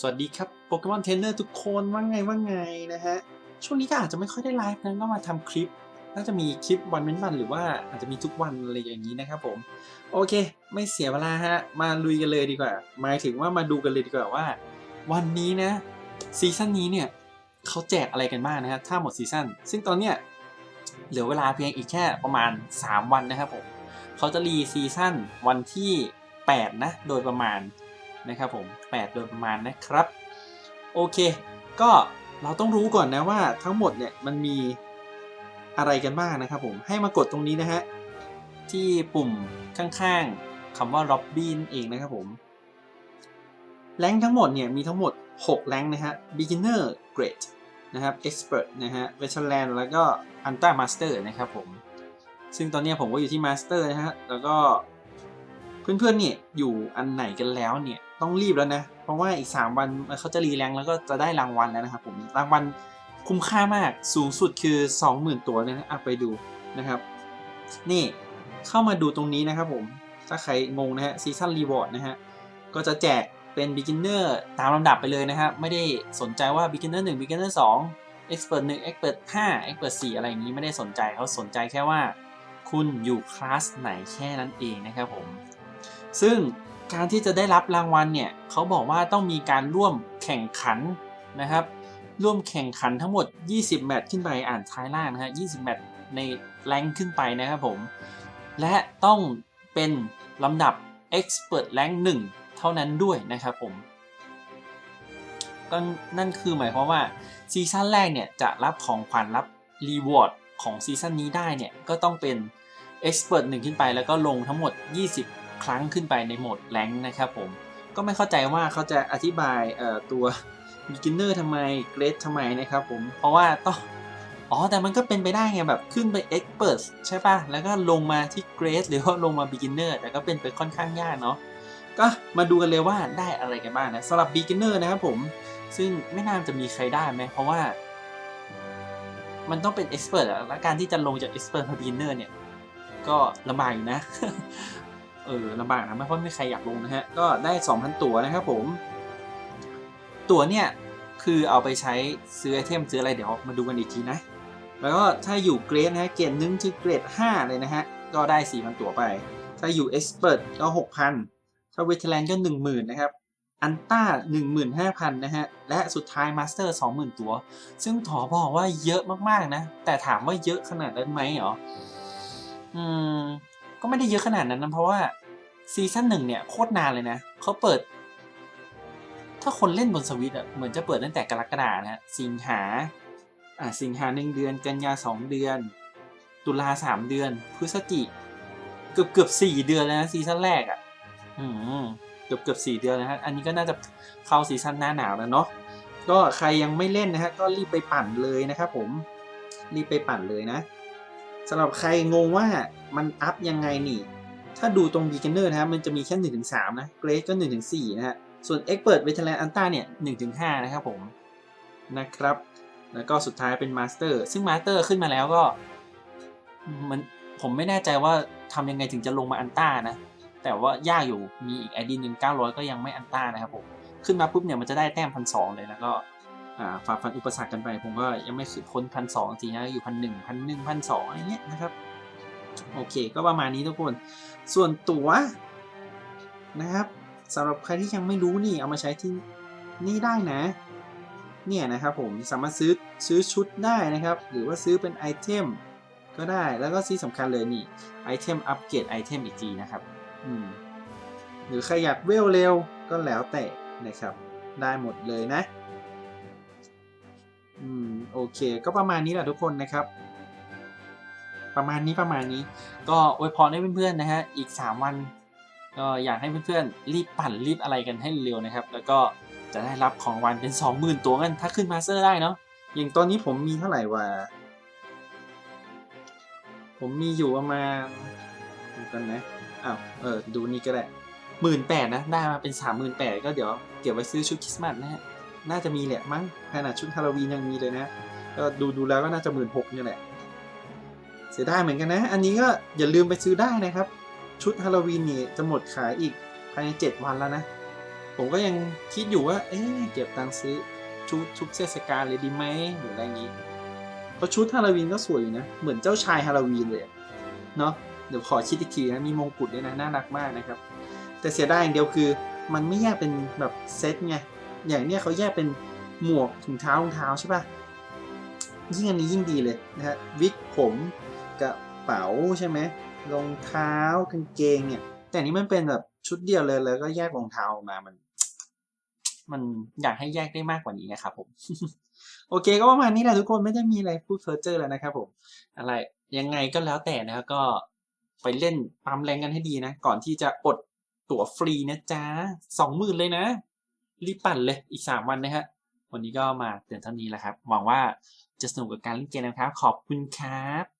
สวัสดีครับโปเกมอนเทรนเนอร์ทุกคนว่าไงว่าไงนะฮะ ช่วงนี้ก็อาจจะไม่ค่อยได้ไลฟ์นะก็มาทำคลิป น่าจะมีคลิปวันเว้นวันหรือว่าอาจจะมีทุกวันอะไรอย่างนี้นะครับผม โอเค ไม่เสียเวลาฮะ มาลุยกันเลยดีกว่า หมายถึงว่ามาดูกันเลยดีกว่าว่า วันนี้นะซีซั่นนี้เนี่ยเขาแจกอะไรกันบ้างนะฮะถ้าหมดซีซั่นซึ่งตอนเนี้ยเหลือเวลาเพียงอีกแค่ประมาณ 3 วันนะครับผมเขาจะรีซีซั่นวันที่ 8 นะ โดยประมาณ นะครับผม8โดยประมาณนะครับ โอเค ก็เราต้องรู้ก่อนนะว่าทั้งหมดเนี่ยมันมีอะไรกันบ้างนะครับผมให้มากดตรงนี้นะฮะที่ปุ่มข้างๆคำว่า Lobby นั่นเองนะครับผมแรงทั้งหมดเนี่ยมีทั้งหมด 6 แรงนะฮะ beginner grade นะครับ expert นะฮะ veteran แล้วก็ ultra master นะครับผม ซึ่งตอนนี้ผมก็อยู่ที่ master นะฮะ แล้วก็เพื่อนๆเนี่ยอยู่อันไหนกันแล้วเนี่ย ต้องรีบแล้วนะ เพราะว่าอีก 3 วันเขาจะรีแรงแล้วก็จะได้รางวัลแล้วนะครับผมรางวัลคุ้มค่ามากสูงสุดคือ 20,000 ตัวเลยนะอะไปดูนะครับ นี่เข้ามาดูตรงนี้นะครับผมถ้าใครงงนะฮะ season reward นะฮะก็จะแจกเป็น beginner ตามลำดับไปเลยนะฮะไม่ได้สนใจว่า beginner 1 beginner 2 expert 1 expert 5 expert 4 อะไรอย่างนี้ไม่ได้สนใจเขาสนใจแค่ว่า คุณอยู่คลาสไหนแค่นั้นเองนะครับผม ซึ่ง การที่จะได้รับรางวัลเนี่ยเขาบอกว่าต้องมีการร่วมแข่งขันนะครับ ร่วมแข่งขันทั้งหมด 20 แมตช์ขึ้นไปอ่านท้ายล่างนะฮะ 20 แมตช์ในแรงขึ้นไปนะครับผม และต้องเป็นลำดับ Expert Rank 1 เท่านั้นด้วยนะครับผมก็นั่นคือหมายความว่าซีซั่นแรกเนี่ยจะรับของขวัญรับรีวอร์ดของซีซั่นนี้ได้เนี่ยก็ต้องเป็น Expert 1 ขึ้นไปแล้วก็ลงทั้งหมด 20 ครั้งขึ้นไปในโหมดแรงนะครับผม ก็ไม่เข้าใจว่าเขาจะอธิบายตัว beginner ทำไม grade ทำไมนะครับผม เพราะว่าต้องอ๋อ แต่มันก็เป็นไปได้ไงแบบขึ้นไป expert ใช่ปะแล้วก็ลงมาที่ grade หรือว่าลงมา beginner แต่ก็เป็นไปค่อนข้างยากเนาะก็มาดูกันเลยว่าได้อะไรกันบ้างนะสำหรับ beginner นะครับผม ซึ่งไม่น่าจะมีใครได้ไหมเพราะว่า มันต้องเป็น expert อะแล้วการที่จะลงจาก expert มา beginner เนี่ย ก็ลำบากอยู่นะ เออลำบากนะไม่เพราะไม่มีใครอยากลงนะฮะ ก็ได้ 2,000 ตั๋วนะครับผม ตั๋วเนี่ย คือเอาไปใช้ซื้อไอเทมซื้ออะไรเดี๋ยวมาดูกันอีกทีนะ แล้วก็ถ้าอยู่เกรดนะฮะเกรดหนึ่งถึงเกรด 5 เลยนะฮะ ก็ได้ 4,000 ตั๋วไป ถ้าอยู่ Expert ก็ 6,000 ถ้าเวทแลนด์ก็ 10,000 นะครับอันต้า15,000 นะฮะ และสุดท้ายมาสเตอร์ 20,000 ตั๋วซึ่งถอบอกว่าเยอะมาก ๆ นะ แต่ถามว่าเยอะขนาดนั้นไหมเหรอ อืม ก็ไม่ได้เยอะขนาดนั้นนะเพราะว่าซีซั่นหนึ่งเนี่ยโคตรนานเลยนะเขาเปิด ถ้าคนเล่นบนสวิตอะเหมือนจะเปิดตั้งแต่กรกฎานะฮะสิงหาอ่าสิงหาหนึ่งเดือน กันยาสองเดือน ตุลาสามเดือน พฤศจิเกือบเกือบสี่เดือนแล้วนะซีซั่นแรกอะอืมเกือบเกือบสี่เดือนนะฮะอันนี้ก็น่าจะเข้าซีซั่นหน้าหนาวแล้วเนาะก็ใครยังไม่เล่นนะฮะก็รีบไปปั่นเลยนะครับผมรีบไปปั่นเลยนะ สำหรับใครงงว่ามันอัพยังไงนี่ ถ้าดูตรง beginner นะครับมันจะมีแค่1นถึงสนะ grade ก็1นถึงสนะฮะส่วน expert veteran ultra เนี่ย1นถึงหนะครับผมนะครับ แล้วก็สุดท้ายเป็น master ซึ่ง master ขึ้นมาแล้วก็มันผมไม่แน่ใจว่าทำยังไงถึงจะลงมาอันต้านะ แต่ว่ายากอยู่มีอีก ID หนึ่ง900ก็ยังไม่อันต้านะครับผม ขึ้นมาปุ๊บเนี่ยมันจะได้แต้มพันสองเลยแล้วก็ ฝ่าฟันอุปสรรคกันไป ผมก็ยังไม่สุดพ้นพันสองทีนะอยู่พันหนึ่งพันหนึ่งพันสองอะไรเงี้ยนะครับ โอเค ก็ประมาณนี้ทุกคน ส่วนตั๋วนะครับสำหรับใครที่ยังไม่รู้นี่เอามาใช้ที่นี่ได้นะ เนี่ยนะครับผมสามารถซื้อซื้อชุดได้นะครับ หรือว่าซื้อเป็นไอเทมก็ได้แล้วก็ที่สำคัญเลยนี่ไอเทมอัปเกรดไอเทมอีกทีนะครับอืมหรือใครอยากเวลเร็วก็แล้วแต่นะครับ ได้หมดเลยนะ โอเค ก็ประมาณนี้แหละทุกคนนะครับ ประมาณนี้ประมาณนี้ ก็อวยพรให้เพื่อนๆนะฮะอีก 3 วันก็อยากให้เพื่อนๆรีบปั่นรีบอะไรกันให้เร็วนะครับ แล้วก็จะได้รับของรางวัลเป็น 20,000 ตัวกันถ้าขึ้นมาสเตอร์ได้เนาะอย่างตอนนี้ผมมีเท่าไหร่วะผมมีอยู่ประมาณดูกันนะอ้าวเออดูนี่ก็ได้หมื่นแปดนะ ได้มาเป็นสามหมื่นแปดก็เดี๋ยวเก็บไว้ซื้อชุดคริสต์มาสนะฮะ น่าจะมีแหละมั้งขนาดชุดฮาโลวีนยังมีเลยนะ ก็ดูดูแล้วก็น่าจะหมื่นหกนี่แหละ เสียดายเหมือนกันนะ อันนี้ก็อย่าลืมไปซื้อได้นะครับ ชุดฮาโลวีนนี่จะหมดขายอีกภายใน 7 วันแล้วนะ ผมก็ยังคิดอยู่ว่า เอ๊ะเก็บตังค์ซื้อชุดชุดเทศกาลเลยดีไหมหรืออะไรอย่างนี้เพราะชุดฮาโลวีนก็สวยอยู่นะ เหมือนเจ้าชายฮาโลวีนเลยเนาะเดี๋ยวขอคิดอีกทีนะมีมงกุฎด้วยนะน่ารักมากนะครับ แต่เสียดายอย่างเดียวคือ มันไม่แยกเป็นแบบเซตไง อย่างเนี้ยเขาแยกเป็นหมวกถุงเท้ารองเท้าใช่ปะยิ่งอันนี้ยิ่งดีเลยนะฮะวิกผมกระเป๋าใช่ไหมรองเท้ากางเกงเนี่ย แต่อันนี้มันเป็นแบบชุดเดียวเลยแล้วก็แยกรองเท้าออกมามัน มันอยากให้แยกได้มากกว่านี้นะครับผม โอเคก็ประมาณนี้แหละทุกคนไม่ได้มีอะไรพูดเฟอร์เจอร์แล้วนะครับผม อะไรยังไงก็แล้วแต่นะครับก็ไปเล่นปั๊มแรงกันให้ดีนะ ก่อนที่จะอดตั๋วฟรีนะจ๊ะสองหมื่นเลยนะ รีบปั่นเลยอีกสามวันนะฮะ วันนี้ก็มาเตือนเท่านี้แหละครับ หวังว่าจะสนุกกับการเล่นเกมนะครับ ขอบคุณครับ